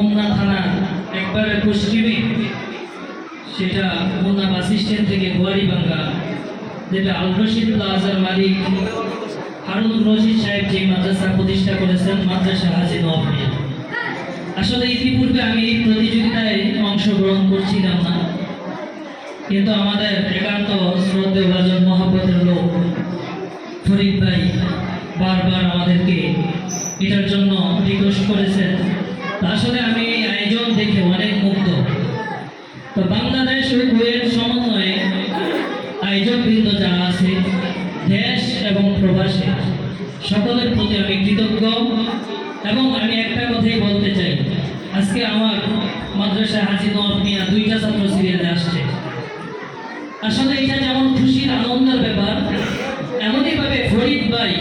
হোমনা থানা একবারে পশ্চিমে সেটা হোমনা বাস স্ট্যান্ড থেকে বুয়ারিবাঙ্গা যেটা আল রশিদ প্লাজার মালিক হারুন রশিদ সাহেব যে মাদ্রাসা প্রতিষ্ঠা করেছেন, মাদ্রাসা হাজি নবমিয়া আসলে ইতিপূর্বে আমি এই প্রতিযোগিতায় অংশগ্রহণ করছিলাম না। কিন্তু আমাদের একান্ত শ্রদ্ধেয় ভাজন মহাপতের লোক ফরিদ ভাই বারবার আমাদেরকে এটার জন্য রিকোয়েস্ট করেছেন। আসলে আমি এই আয়োজন দেখে অনেক মুগ্ধ। তো বাংলাদেশ ও কুয়েত সমন্বয়ে আয়োজকবৃন্দ যারা আছে দেশ এবং প্রবাসী, সকলের প্রতি আমি কৃতজ্ঞ। এবং আমি একটা কথাই বলতে চাই, আজকে আমার মাদ্রাসা হাজি নওয়াব মিয়া দুইটা ছাত্র সিরিয়ালে আসছে। আসলে এটা যেমন খুশির আনন্দের ব্যাপার এমনইভাবে ফরিদ ভাই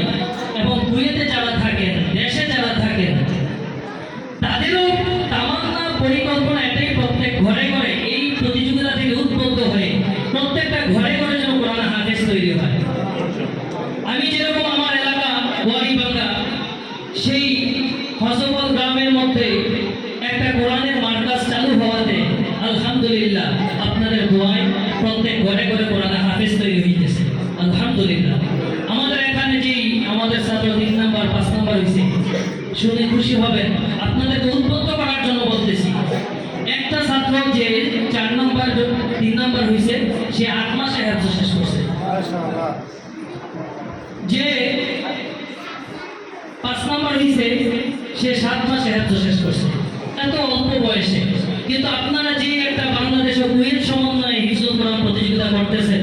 সেই হসবল গ্রামের মধ্যে একটা কোরআনের মার্কাজ চালু হওয়াতে, আলহামদুলিল্লাহ, আপনাদের দোয়ায় প্রত্যেক ঘরে ঘরে কোরআনে হাফেজ তৈরি হইতেছে। আলহামদুলিল্লাহ। আমাদের এখানে যেই আমাদের ছাত্র তিন নাম্বার, পাঁচ নাম্বার হয়েছে শুনে খুশি হবেন, আপনাদেরকে উদ্বুদ্ধ করার জন্য বলতেছি। একটা ছাত্র যে চার নাম্বার, তিন নাম্বার হয়েছে সে আট মাসে হেফজ শেষ করছে যে হয়েছে সে সাত মাসে হেফজ শেষ করছে। এত অল্প বয়সে। কিন্তু আপনারা যে একটা বাংলাদেশ কুয়েত সমন্বয়ে হিজুল কোরআন প্রতিযোগিতা করতেছেন,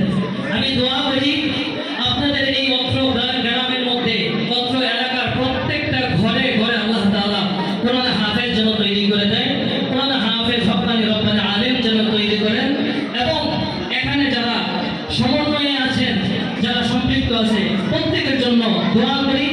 আমি দোয়া করি আপনাদের এই অত্র গ্রামের মধ্যে, অত্র এলাকার প্রত্যেকটা ঘরে ঘরে আল্লাহ তাআলা কোরআন হাফেজ যেন তৈরি করে দেয়, কোরআন হাফের হকানি রব্বানি আলেম যেন তৈরি করেন এবং এখানে যারা সমন্বয়ে আছেন, যারা সম্পৃক্ত আছে, প্রত্যেকের জন্য দোয়া করি